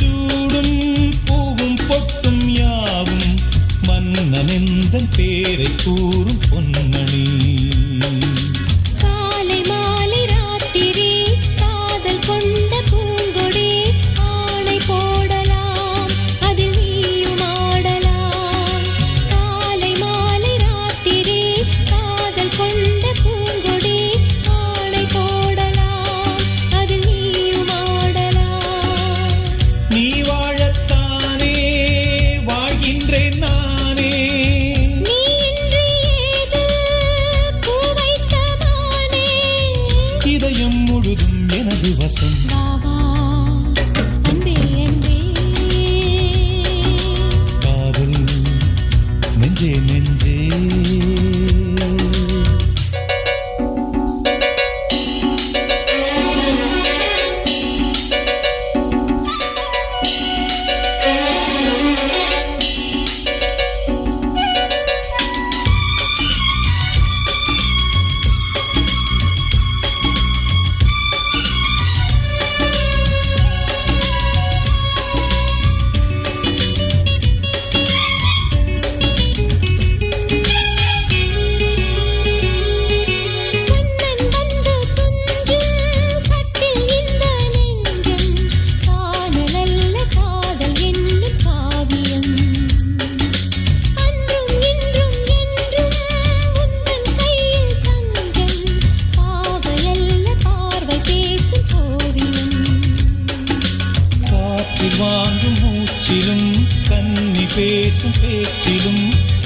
to காற்றில் வாங்கும் மூச்சிலும் கன்னி பேசும் பேச்சிலும்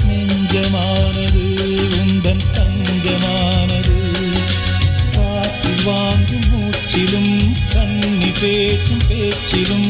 நெஞ்சமானது உந்தன் தஞ்சமானது காற்றில் வாங்கும் மூச்சிலும் கன்னி பேசும் பேச்சிலும்